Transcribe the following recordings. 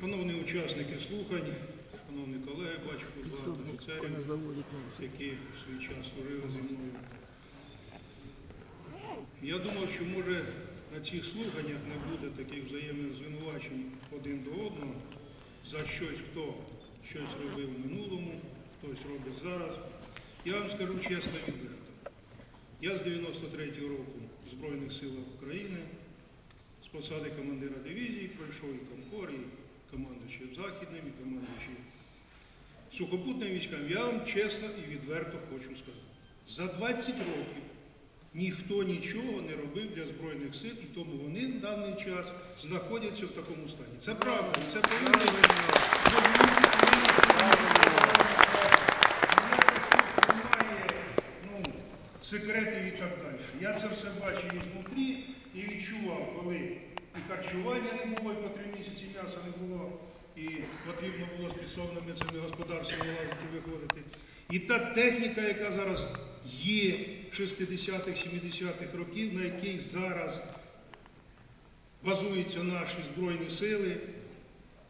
Шановні учасники слухань, шановні колеги, бачу багато офіцерів, які в свій час служили зі мною. Я думав, що може на цих слуханнях не буде таких взаємних звинувачень один до одного за щось, хто щось робив в минулому, хтось робить зараз. Я вам скажу чесно відверто. Я з 93-го року в Збройних силах України з посади командира дивізії пройшов і Комкор, і командуючий Західним, і командуючий сухопутним військам. Я вам чесно і відверто хочу сказати. За 20 років ніхто нічого не робив для Збройних сил, і тому вони в даний час знаходяться в такому стані. Це правда, і це повинно ну, секретів і так далі. Я це все бачив ізнутрі і відчував, коли і харчування не було, по три місяці м'яса не було, і потрібно було з підсобними цими господарствами лазити виходити. І та техніка, яка зараз є 60-х, 70-х років, на якій зараз базуються наші Збройні сили,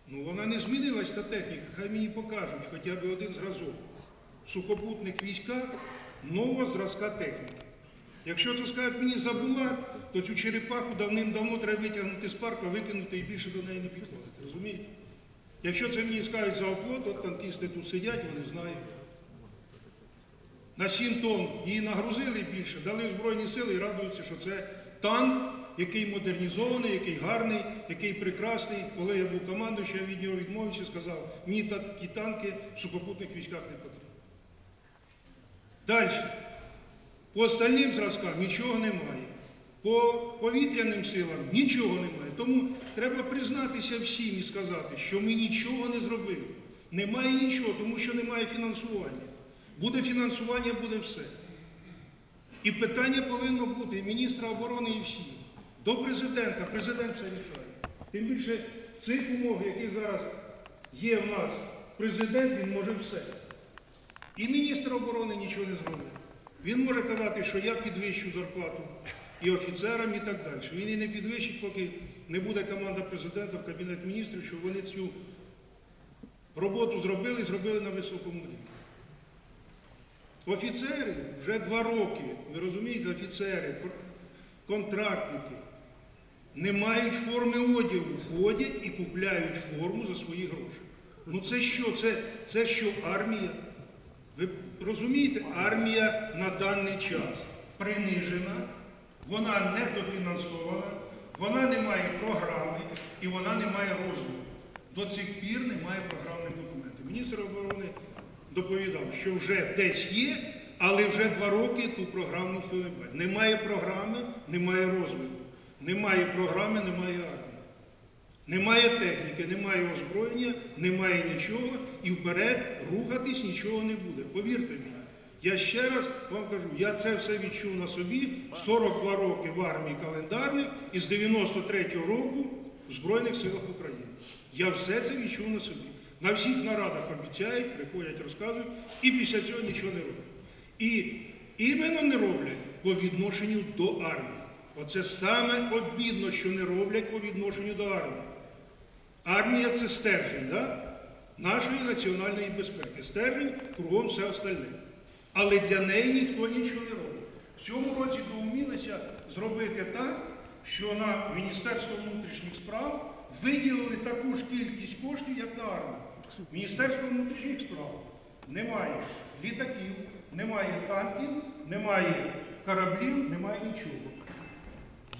ну вона не змінилась та техніка. Хай мені покажуть хоча б один зразок. Сухопутних військах нового зразка техніки. Якщо це скажуть мені забула, то цю черепаху давним-давно треба витягнути з парка, викинути і більше до неї не підходити. Розумієте? Якщо це мені скажуть за оплот, от танкісти тут сидять, вони знають. На 7 тонн її нагрузили більше, дали Збройні сили і радуються, що це танк, який модернізований, який гарний, який прекрасний. Коли я був командуючим, я від нього відмовився і сказав, мені такі танки в сухопутних військах не потрібні. Далі. По остальним зразкам нічого немає. По повітряним силам нічого немає. Тому треба признатися всім і сказати, що ми нічого не зробили. Немає нічого, тому що немає фінансування. Буде фінансування, буде все. І питання повинно бути і міністра оборони і всі. До президента. Президент це рішає. Тим більше цих умовах, які зараз є в нас, президент, він може все. І міністр оборони нічого не зробить. Він може казати, що я підвищу зарплату і офіцерам, і так далі. Він і не підвищить, поки не буде команда президента в Кабінет міністрів, щоб вони цю роботу зробили, зробили на високому рівні. Офіцери вже два роки, ви розумієте, офіцери, контрактники, не мають форми одягу, ходять і купляють форму за свої гроші. Ну це що? Це, це що армія? Ви розумієте, армія на даний час принижена, вона недофінансована, вона не має програми і вона не має розвитку. До цих пір немає програмних документів. Міністр оборони доповідав, що вже десь є, але вже два роки ту програму не бачить. Немає програми, немає розвитку. Немає програми, немає армії. Немає техніки, немає озброєння, немає нічого, і вперед рухатись нічого не буде. Повірте мені. Я ще раз вам кажу, я це все відчув на собі 42 роки в армії календарних і з 93-го року в Збройних силах України. Я все це відчув на собі. На всіх нарадах обіцяють, приходять, розказують, і після цього нічого не роблять. І іменно не роблять по відношенню до армії. Оце саме обідно, що не роблять по відношенню до армії. Армія це стержень да? нашої національної безпеки. Стержень кругом все остальне. Але для неї ніхто нічого не робить. В цьому році доумілися зробити так, що на Міністерство внутрішніх справ виділили таку ж кількість коштів, як на армію. Міністерство внутрішніх справ немає літаків, немає танків, немає кораблів, немає нічого.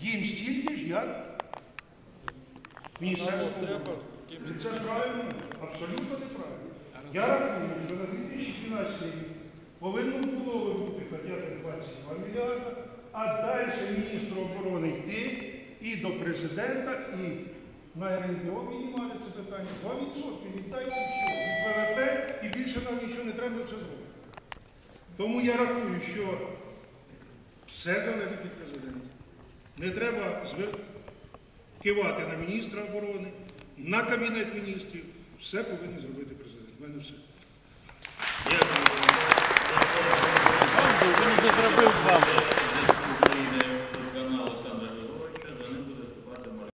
Їм стільки ж, як Міністерство оборони. Це правильно, абсолютно неправильно. Я рахую, що на 2012 рік повинно було бути хоча б 22 мільярди, а далі міністру оборони йти і до президента, і на РНБО піднімати це питання. 2% віддайте все, від ВВП і більше нам нічого не треба все зробити. Тому я рахую, що все залежить від президента. Не треба кивати на міністра оборони, на кабінет міністрів. Все повинен зробити президент. У мене все. Вам.